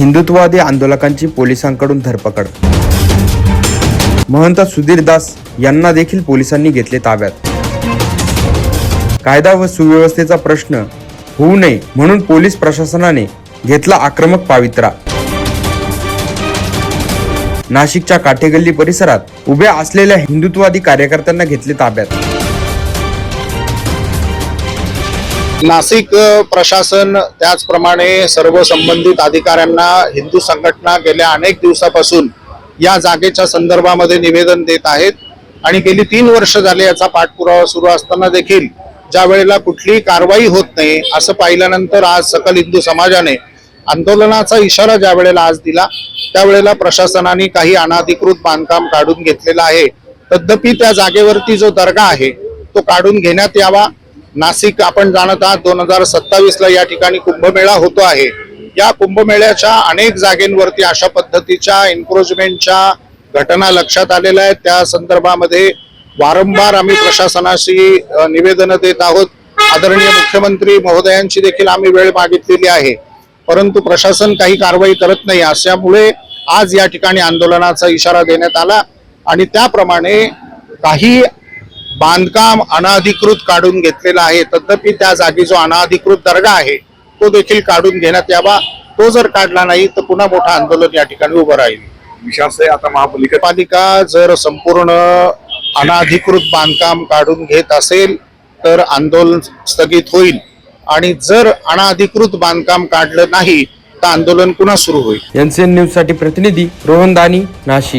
हिंदुत्ववादी आंदोलकांची पोलिसांकडून धरपकड. महंत सुधीर दास यांना देखील पोलिसांनी घेतले ताब्यात. कायदा व सुव्यवस्थेचा प्रश्न होऊ नये म्हणून पोलीस प्रशासनाने घेतला आक्रमक पावित्रा. नाशिकच्या काठेगल्ली परिसरात उभ्या असलेल्या हिंदुत्ववादी कार्यकर्त्यांना घेतले ताब्यात. नाशिक प्रशासन त्याचप्रमाणे सर्व संबंधित अधिकाऱ्यांना हिंदू संघटना गेल्या अनेक दिवसापासून या जागेच्या संदर्भामध्ये निवेदन देत आहेत. आणि गेली तीन वर्ष झाले याचा पाठपुरावा सुरू असताना देखील ज्या वेळेला कुठलीही कारवाई होत नाही असं पाहिल्यानंतर आज सकल हिंदू समाजाने आंदोलनाचा इशारा ज्या वेळेला आज दिला त्यावेळेला प्रशासनाने काही अनाधिकृत बांधकाम काढून घेतलेलं आहे. तद्यपि त्या जागेवरती जो दर्गा आहे तो काढून घेण्यात यावा. नाशिक आपण जाणत आहात दोन हजार सत्तावीसला या ठिकाणी कुंभमेळा होतो आहे. या कुंभमेळ्याच्या अनेक जागेंवरती अशा पद्धतीच्या एन्क्रोचमेंटच्या घटना लक्षात आलेल्या आहेत. त्या संदर्भामध्ये वारंवार आम्ही प्रशासनाशी निवेदनं देत आहोत. आदरणीय मुख्यमंत्री महोदयांची देखील आम्ही वेळ मागितलेली आहे. परंतु प्रशासन काही कारवाई करत नाही अशामुळे आज या ठिकाणी आंदोलनाचा इशारा देण्यात आला. आणि त्याप्रमाणे काही बांधकाम अनाधिकृत काढून घेतलेला आहे. तथापि त्या जागी जो अनाधिकृत दर्गा आहे तो देखील काढून घेण्यात यावा. तो जर काढला नाही तर पुन्हा मोठं आंदोलन या ठिकाणी उभं राहील. विश्वास आहे आता महापालिका पालिका जर संपूर्ण अनाधिकृत बांधकाम काढून घेत असेल तर आंदोलन स्थगित होईल. आणि जर अनाधिकृत बांधकाम काढलं नाही तर आंदोलन पुन्हा सुरू होईल. एनसीएन न्यूजसाठी प्रतिनिधी रोहन दानी नाशिक.